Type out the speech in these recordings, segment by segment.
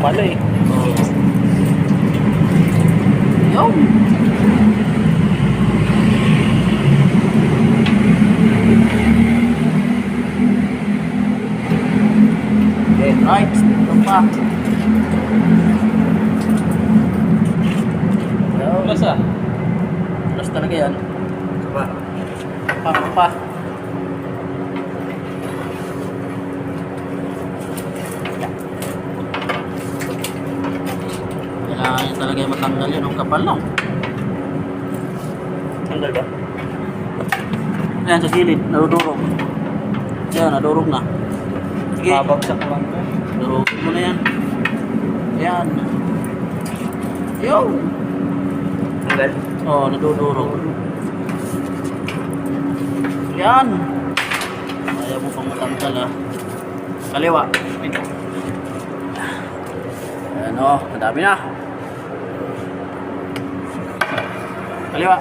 pala eh. Oo. Yun. Okay, right. Ito pa. Plus ah. Plus talaga yan. Pa, pa, pa. Niya talaga yung matanggal yun. Ang kapal lang. Tanggal ba? Ayan sa gilid. Narudurog. Ayan, nadurog na. Sige. Babagsak lang to. Durugin mo na yan. Ayan. Yun. Tanggal? Oo, oh, nadudurog. Yan. Ayaw mo pang matanggal ah. Kaliwa. Ayan o, madami na. Kaliwa.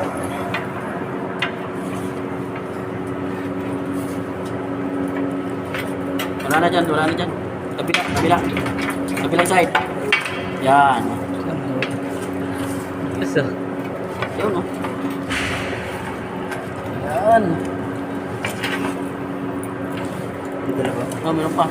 Wala na dyan, wala na dyan. Kabila, kabila. Kabila side. Yan. Ah. Yun o. Yan. Dito na ba? Oh, meron pa.